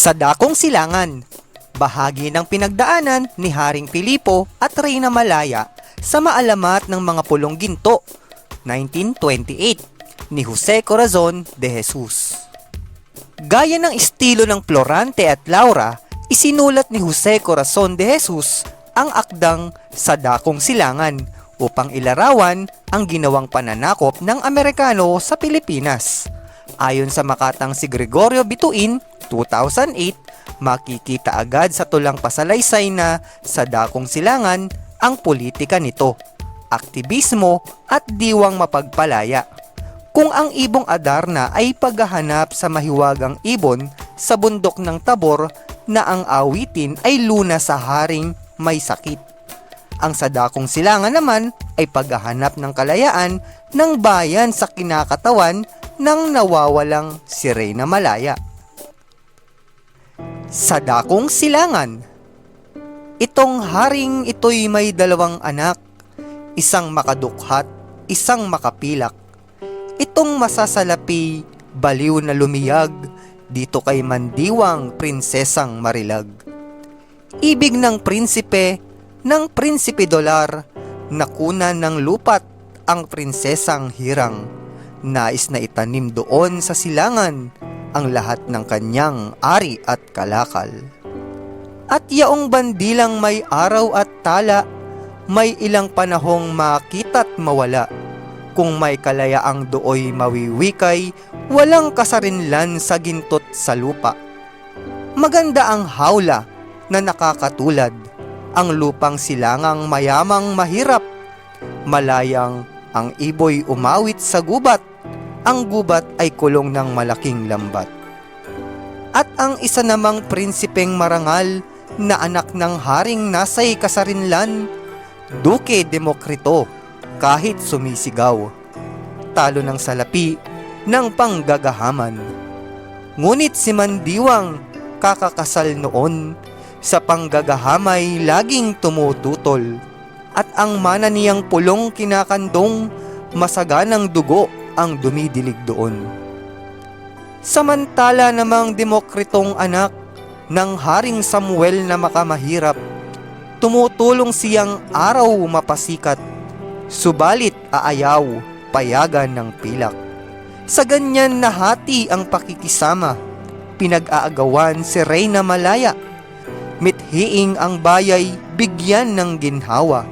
Sa Dakong Silangan, bahagi ng pinagdaanan ni Haring Pilipo at Reyna Malaya sa maalamat ng mga pulong ginto 1928 ni Jose Corazon de Jesus. Gaya ng estilo ng Florante at Laura, isinulat ni Jose Corazon de Jesus ang akdang sa Dakong Silangan upang ilarawan ang ginawang pananakop ng Amerikano sa Pilipinas. Ayon sa makatang si Gregorio Bituin, 2008, makikita agad sa tulang pasalaysay na sa Dakong Silangan ang politika nito, aktivismo at diwang mapagpalaya. Kung ang ibong Adarna ay paghahanap sa mahiwagang ibon sa bundok ng Tabor na ang awitin ay luna sa haring may sakit. Ang sadakong silangan naman ay paghahanap ng kalayaan ng bayan sa kinakatawan ng nawawalang si Reyna Malaya. Sadakong silangan Itong haring ito'y may dalawang anak, isang makadukhat, isang makapilak. Itong masasalapi, baliw na lumiyag, dito kay Mandiwang Prinsesang Marilag. Ibig ng prinsipe, ng prinsipe dolar, nakunan ng lupat ang prinsesang hirang. Nais na itanim doon sa silangan ang lahat ng kanyang ari at kalakal. At yaong bandilang may araw at tala, may ilang panahong makita't mawala. Kung may kalayaang dooy mawiwikay, walang kasarinlan sa gintot sa lupa. Maganda ang hawla na nakakatulad, ang lupang silangang mayamang mahirap. Malayang ang iboy umawit sa gubat, ang gubat ay kulong ng malaking lambat. At ang isa namang prinsipeng marangal na anak ng haring nasay kasarinlan, Duke Demokrito, kahit sumisigaw. Talo ng salapi ng panggagahaman. Ngunit si Mandiwang kakakasal noon sa panggagahamay laging tumututol at ang mana niyang pulong kinakandong masaganang dugo ang dumidilig doon. Samantala namang demokritong anak ng Haring Samuel na makamahirap. Tumutulong siyang araw mapasikat, subalit aayaw, payagan ng pilak. Sa ganyan nahati ang pakikisama, pinag-aagawan si Reyna Malaya. Mithiing ang bayay, bigyan ng ginhawa,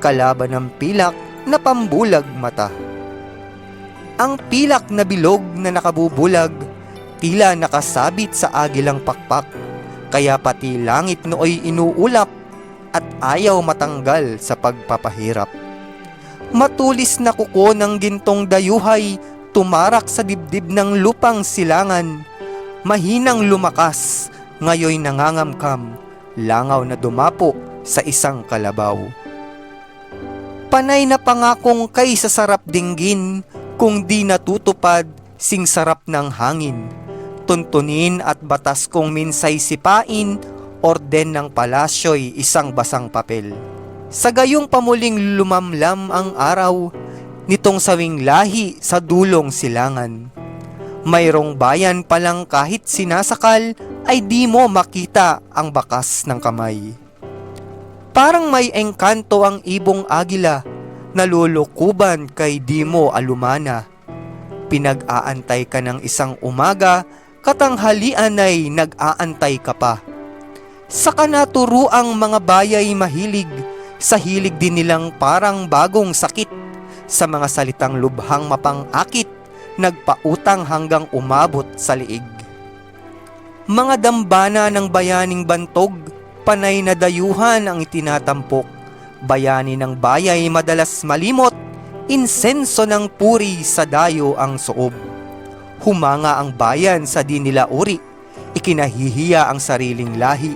kalaban ng pilak na pambulag mata. Ang pilak na bilog na nakabubulag, tila nakasabit sa agilang pakpak kaya pati langit nooy inuulap at ayaw matanggal sa pagpapahirap. Matulis na kuko ng gintong dayuhay tumarak sa dibdib ng lupang silangan. Mahinang lumakas, ngayoy nangangamkam, langaw na dumapo sa isang kalabaw. Panay na pangakong kay sa sarap dinggin, kung di natutupad, sing sarap ng hangin tuntunin at batas kong minsay sipain, orden ng palasyo'y isang basang papel. Sa gayong pamuling lumamlam ang araw, nitong sawing lahi sa dulong silangan. Mayroong bayan palang kahit sinasakal ay di mo makita ang bakas ng kamay. Parang may engkanto ang ibong agila, nalulukuban kay di mo alumana. Pinag-aantay ka ng isang umaga katanghalian ay nag-aantay ka pa. Sa kanaturuang mga bayay mahilig, sa hilig din nilang parang bagong sakit, sa mga salitang lubhang mapangakit, nagpautang hanggang umabot sa liig. Mga dambana ng bayaning bantog, panay na dayuhan ang itinatampok. Bayani ng bayay madalas malimot, insenso ng puri sa dayo ang soob. Humanga ang bayan sa di nila uri, ikinahihiya ang sariling lahi,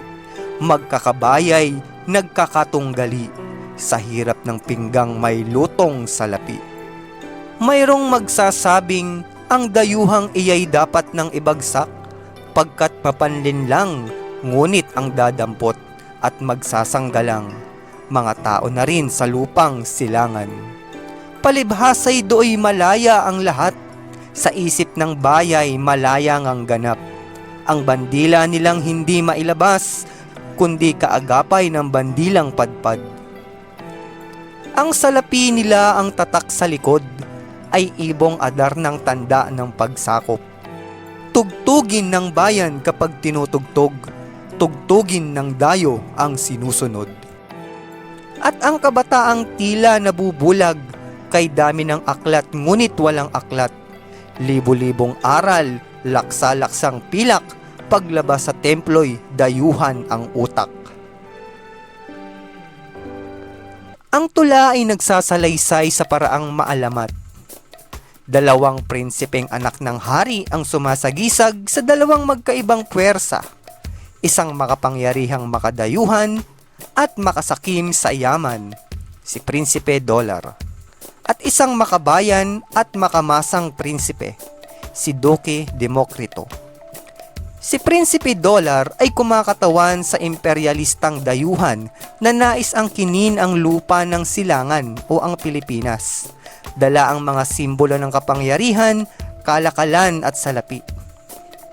magkakabayay, nagkakatunggali, sa hirap ng pinggang may lutong salapi. Mayroong magsasabing ang dayuhang iyay dapat ng ibagsak, pagkat mapanlin lang, ngunit ang dadampot at magsasanggalang, mga tao na rin sa lupang silangan. Palibhasay do'y malaya ang lahat, sa isip ng bayay malayang ang ganap. Ang bandila nilang hindi mailabas, kundi kaagapay ng bandilang padpad. Ang salapi nila ang tatak sa likod ay ibong adar ng tanda ng pagsakop. Tugtugin ng bayan kapag tinutugtog, tugtugin ng dayo ang sinusunod. At ang kabataang tila nabubulag kay dami ng aklat ngunit walang aklat. Libo-libong aral, laksa-laksang pilak, paglabas sa templo'y dayuhan ang utak. Ang tula ay nagsasalaysay sa paraang maalamat. Dalawang prinsipeng anak ng hari ang sumasagisag sa dalawang magkaibang puwersa. Isang makapangyarihang makadayuhan at makasakim sa yaman, si Prinsipe Dollar. At isang makabayan at makamasang prinsipe, si Duque Demokrito. Si Prinsipe Dollar ay kumakatawan sa imperialistang dayuhan na nais ang kinin ang lupa ng silangan o ang Pilipinas. Dala ang mga simbolo ng kapangyarihan, kalakalan at salapi.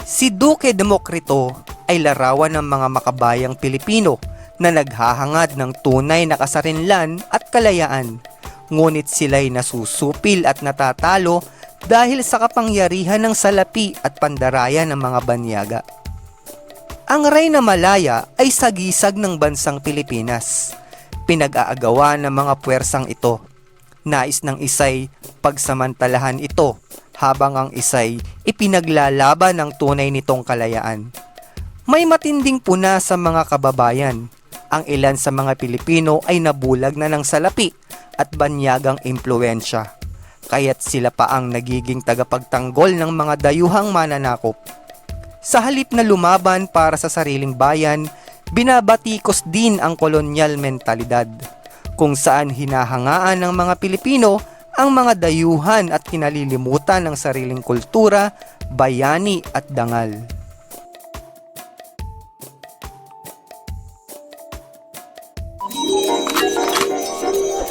Si Duque Demokrito ay larawan ng mga makabayang Pilipino na naghahangad ng tunay na kasarinlan at kalayaan. Ngunit sila'y nasusupil at natatalo dahil sa kapangyarihan ng salapi at pandaraya ng mga banyaga. Ang Reyna Malaya ay sagisag ng bansang Pilipinas. Pinag-aagawa ng mga puwersang ito. Nais ng isay pagsamantalahan ito habang ang isay ipinaglalaban ng tunay nitong kalayaan. May matinding puna sa mga kababayan. Ang ilan sa mga Pilipino ay nabulag na ng salapi at banyagang impluensya kaya't sila pa ang nagiging tagapagtanggol ng mga dayuhang mananakop. Sa halip na lumaban para sa sariling bayan, binabatikos din ang kolonyal mentalidad, kung saan hinahangaan ng mga Pilipino ang mga dayuhan at kinalilimutan ng sariling kultura, bayani at dangal.